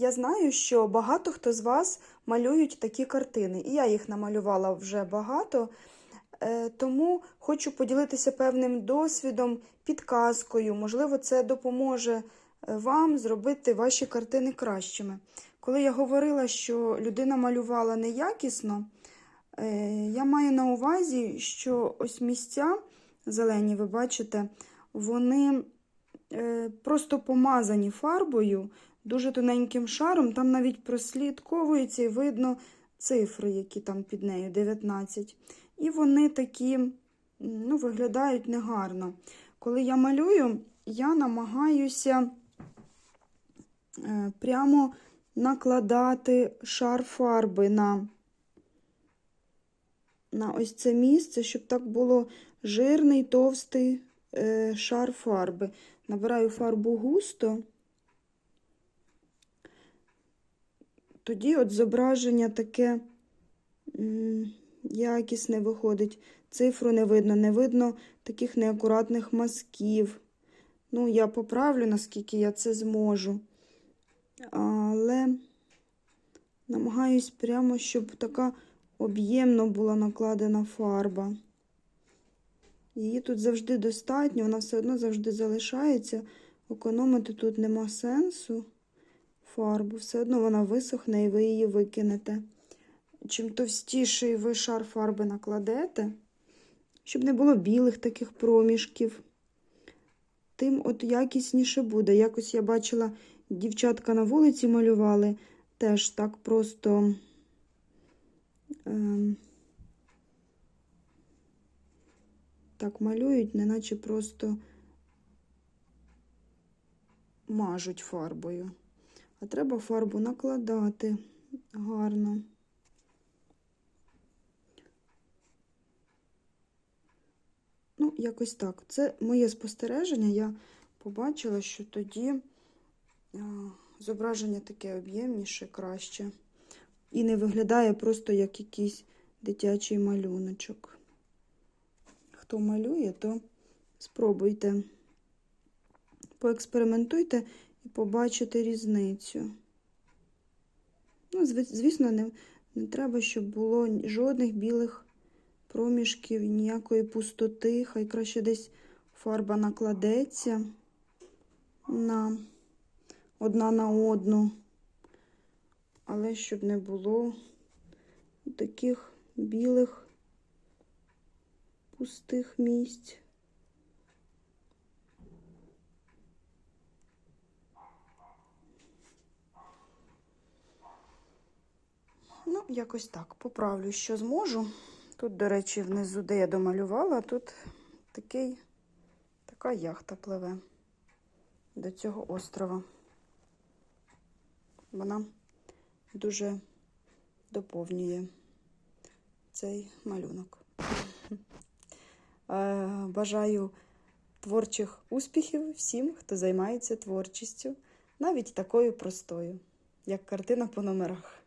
Я знаю, що багато хто з вас малюють такі картини, і я їх намалювала вже багато. Е, Тому хочу поділитися певним досвідом, підказкою. Можливо, це допоможе е, вам зробити ваші картини кращими. Коли я говорила, що людина малювала неякісно, е, я маю на увазі, що ось місця зелені, ви бачите, вони просто помазані фарбою дуже тоненьким шаром. Там навіть прослідковується і видно цифри, які там під нею 19. І вони такі ну, виглядають негарно. Коли я малюю, я намагаюся е, прямо накладати шар фарби на, на ось це місце, щоб так було жирний, товстий е, шар фарби. Набираю фарбу густо. Тоді от зображення таке якісне виходить. Цифру не видно, не видно таких неакуратних мазків. Ну, я поправлю, наскільки я це зможу. Але намагаюсь прямо, щоб така об'ємно була накладена фарба. Її тут завжди достатньо, вона все одно завжди залишається. Економити тут нема сенсу фарбу. Все одно вона висохне і ви її викинете. Чим товстіший ви шар фарби накладете, щоб не було білих таких проміжків, тим от якісніше буде. Якось я бачила, дівчатка на вулиці малювали, теж так просто. Ем, так малюють, неначе просто мажуть фарбою. А треба фарбу накладати гарно. Ну, якось так. Це моє спостереження. Я побачила, що тоді зображення таке об'ємніше, краще. І не виглядає просто як якийсь дитячий малюночок. Хто малює, то спробуйте. Поекспериментуйте і побачите різницю. Ну, звісно, не, не треба, щоб було жодних білих проміжків, ніякої пустоти. Хай краще десь фарба накладеться на одна на одну. Але щоб не було таких білих пустих місць. Ну, якось так. Поправлю, що зможу. Тут, до речі, внизу, де я домалювала, тут такий, така яхта пливе до цього острова. Вона дуже доповнює цей малюнок. Бажаю творчих успіхів всім, хто займається творчістю, навіть такою простою, як картина по номерах.